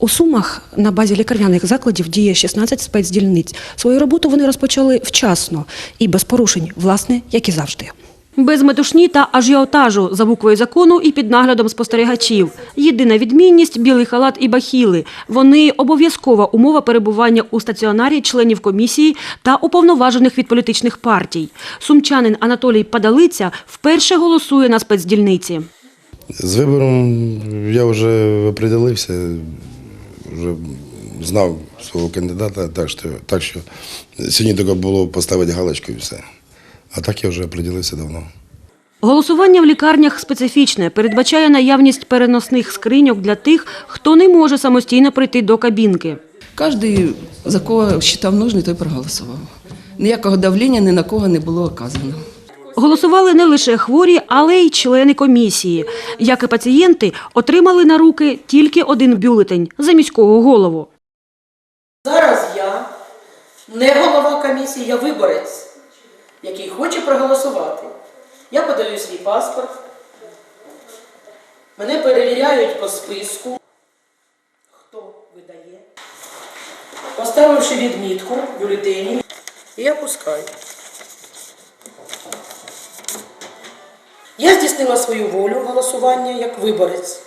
У Сумах на базі лікарняних закладів діє 16 спецдільниць. Свою роботу вони розпочали вчасно і без порушень, власне, як і завжди. Без метушні та ажіотажу за буквою закону і під наглядом спостерігачів. Єдина відмінність білий халат і бахіли. Вони обов'язкова умова перебування у стаціонарі членів комісії та уповноважених від політичних партій. Сумчанин Анатолій Падалиця вперше голосує на спецдільниці. З вибором я вже определився, вже знав свого кандидата, так що, так що сьогодні тільки було поставити галочку і все. А так я вже определився давно. Голосування в лікарнях специфічне, передбачає наявність переносних скриньок для тих, хто не може самостійно прийти до кабінки. Кожен, за кого вважав нужний, той проголосував. Ніякого давлення ні на кого не було оказано. Голосували не лише хворі, але й члени комісії. Як і пацієнти, отримали на руки тільки один бюлетень за міського голову. Зараз я не голова комісії, я виборець, який хоче проголосувати. Я подаю свій паспорт, мене перевіряють по списку, хто видає, поставивши відмітку в бюлетені, і я пускаю. Я здійснила свою волю голосування як виборець.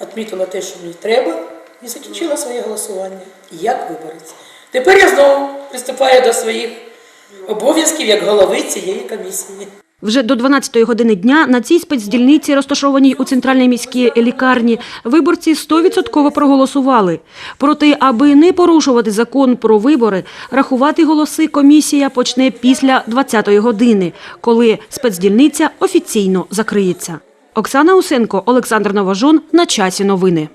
Отмітила те, що мені треба, і закінчила своє голосування як виборець. Тепер я знову приступаю до своїх обов'язків як голови цієї комісії. Вже до 12-ї години дня на цій спецдільниці, розташованій у центральній міській лікарні, виборці 100% проголосували. Проте, аби не порушувати закон про вибори, рахувати голоси комісія почне після 20-ї години, коли спецдільниця офіційно закриється. Оксана Усенко, Олександр Новожон. На часі новини.